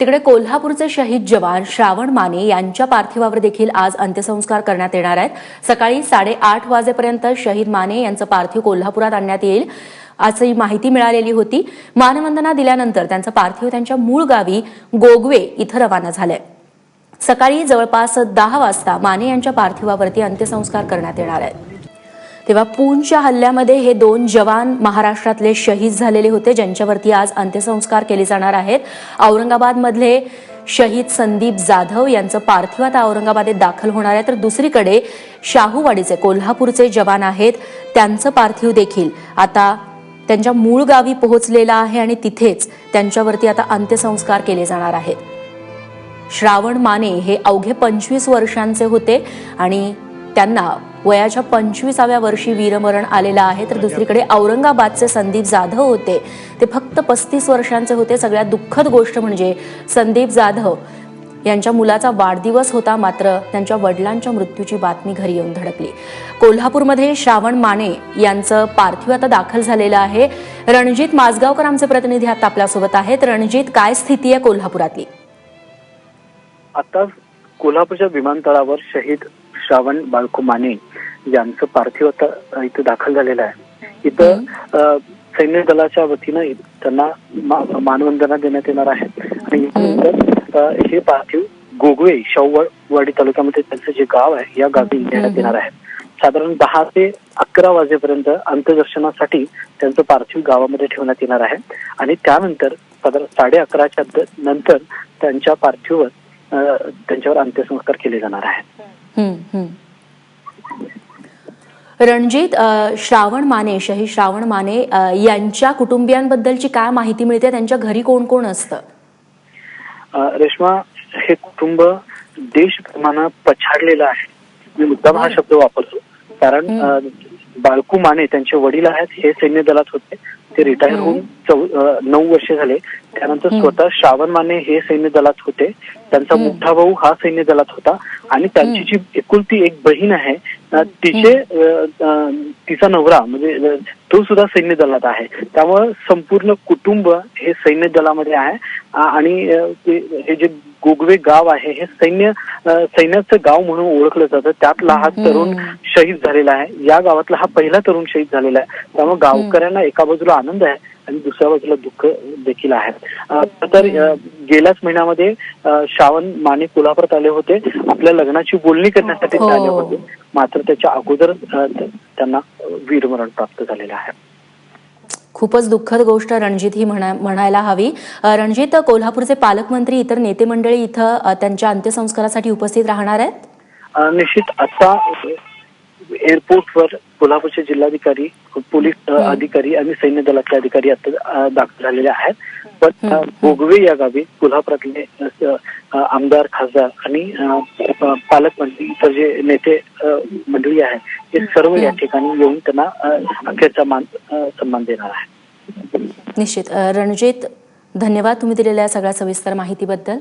तिकडे कोल्हापूरचे शहीद जवान श्रावण माने यांच्या पार्थिवावर देखील आज अंत्यसंस्कार करण्यात येणार आहेत. सकाळी साडेआठ वाजेपर्यंत शहीद माने यांचं पार्थिव कोल्हापुरात आणण्यात येईल अशी माहिती मिळालेली होती. मानवंदना दिल्यानंतर त्यांचं पार्थिव त्यांच्या मूळ गावी गोगवे इथं रवाना झालंय. सकाळी जवळपास दहा वाजता माने यांच्या पार्थिवावरती अंत्यसंस्कार करण्यात येणार आहेत. तेव्हा पूंचच्या हल्ल्यामध्ये हे दोन जवान महाराष्ट्रातले शहीद झालेले होते ज्यांच्यावरती आज अंत्यसंस्कार केले जाणार आहेत. औरंगाबादमधले शहीद संदीप जाधव यांचं पार्थिव आता औरंगाबादेत दाखल होणार आहे. तर दुसरीकडे शाहूवाडीचे कोल्हापूरचे जवान आहेत. त्यांचं पार्थिव देखील आता त्यांच्या मूळ गावी पोहोचलेलं आहे आणि तिथेच त्यांच्यावरती आता अंत्यसंस्कार केले जाणार आहेत. श्रावण माने हे अवघे पंचवीस वर्षांचे होते आणि त्यांना वयाच्या पंचवीसाव्या वर्षी वीरमरण आलेलं आहे. तर दुसरीकडे औरंगाबादचे संदीप जाधव होते. ते फक्त पस्तीस वर्षांचे होते. सगळ्यात दुःखद गोष्ट म्हणजे संदीप जाधव यांच्या मुलाचा वाढदिवस होता. मात्र त्यांच्या वडिलांच्या मृत्यूची बातमी घरी येऊन धडकली. कोल्हापूरमध्ये श्रावण माने यांचं पार्थिव आता दाखल झालेलं आहे. रणजित माजगावकर आमचे प्रतिनिधी आता आपल्यासोबत आहेत. रणजित काय स्थिती आहे कोल्हापुरातली? आता कोल्हापूरच्या विमानतळावर शहीद श्रावण बाळकू माने यांचं पार्थिव आता इथं दाखल झालेलं आहे. इथं सैन्य दलाच्या वतीनं त्यांना मानवंदना देण्यात येणार आहे. आणि हे पार्थिव गोगवे शाहूवाडी तालुक्यामध्ये त्यांचं जे गाव आहे या गावी नेण्यात येणार आहे. साधारण दहा ते अकरा वाजेपर्यंत अंत्यदर्शनासाठी त्यांचं पार्थिव गावामध्ये ठेवण्यात येणार आहे. आणि त्यानंतर साधारण साडे अकराच्या नंतर त्यांच्या पार्थिवावर त्यांच्यावर अंत्यसंस्कार केले जाणार आहेत. रणजित श्रावण माने शहीद श्रावण माने यांच्या कुटुंबियांबद्दलची काय माहिती मिळते? त्यांच्या घरी कोण कोण असतं? रेश्मा हे कुटुंब देशप्रेमानं पछाडलेलं आहे. मी मुद्दाम हा शब्द वापरतो. कारण बाळकू माने त्यांचे वडील आहेत हे सैन्य दलात होते. ते रिटायर होऊन चौ- नऊ वर्षे झाले. त्यानंतर स्वतः श्रावण माने हे सैन्य दलात होते. त्यांचा मोठा भाऊ हा सैन्य दलात होता. आणि त्यांची जी एकुलती एक बहीण आहे तिचे तिचा नवरा म्हणजे तो सुद्धा सैन्य दलात आहे. त्यामुळे संपूर्ण कुटुंब हे सैन्य दलामध्ये आहे. आणि हे जे गोगवे गाव आहे हे सैन्य सैन्याचं गाव म्हणून ओळखलं जातं. त्यातला हा तरुण शहीद झालेला आहे. या गावातला हा पहिला तरुण शहीद झालेला आहे. त्यामुळे गावकऱ्यांना एका बाजूला आनंद आहे. आणि दुसऱ्या बाजूला दुःख देखील आहे. तर गेल्याच महिन्यामध्ये श्रावण माने कोल्हापुरात आले होते. आपल्या लग्नाची बोलणी करण्यासाठी ते हो. आले होते. मात्र त्याच्या अगोदर त्यांना वीरमरण प्राप्त झालेलं आहे. खूपच दुःखद गोष्ट रणजित ही म्हणा म्हणायला हवी. रणजित कोल्हापूरचे पालकमंत्री इतर नेते मंडळी इथं त्यांच्या अंत्यसंस्कारासाठी उपस्थित राहणार आहेत? निश्चित आता एअरपोर्टवर कोल्हापूरचे जिल्हाधिकारी पोलीस अधिकारी आणि सैन्य दलाचे अधिकारी आता दाखल झालेले आहेत. पण अ, गोगवे या गावी कोल्हापुरातले आमदार खासदार आणि पालकमंत्री इतर जे नेते मंडळी आहेत हे सर्व या ठिकाणी येऊन त्यांना अखेरचा मान सन्मान देणार आहे निश्चित. रणजित धन्यवाद तुम्ही दिलेल्या सगळ्या सविस्तर माहितीबद्दल.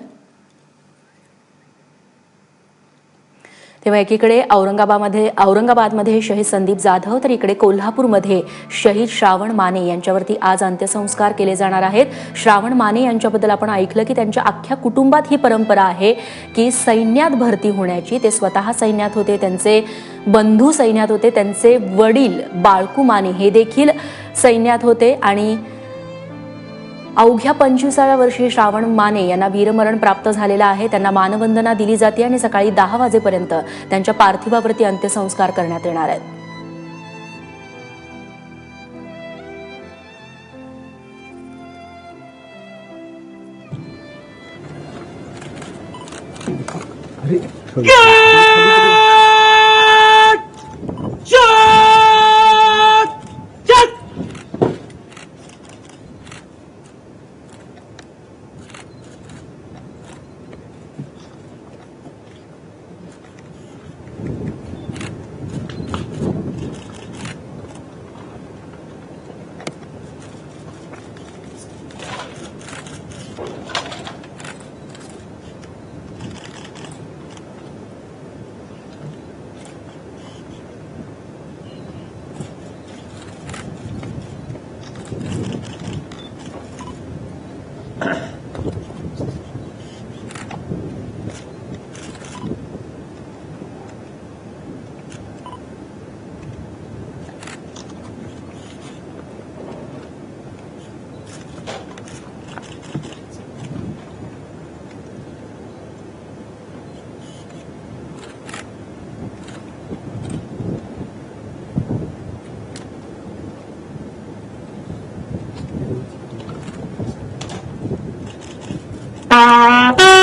तेव्हा एकीकडे औरंगाबादमध्ये औरंगाबादमध्ये शहीद संदीप जाधव तर इकडे कोल्हापूरमध्ये शहीद श्रावण माने यांच्यावरती आज अंत्यसंस्कार केले जाणार आहेत. श्रावण माने यांच्याबद्दल आपण ऐकलं की त्यांच्या अख्ख्या कुटुंबात ही परंपरा आहे की सैन्यात भरती होण्याची. ते स्वतः सैन्यात होते त्यांचे बंधू सैन्यात होते त्यांचे वडील बाळकू माने हे देखील सैन्यात होते आणि अवघ्या पंचवीसाव्या वर्षी श्रावण माने यांना वीरमरण प्राप्त झालेलं आहे. त्यांना मानवंदना दिली जाते आणि सकाळी दहा वाजेपर्यंत त्यांच्या पार्थिवावरती अंत्यसंस्कार करण्यात येणार आहेत. Thank you.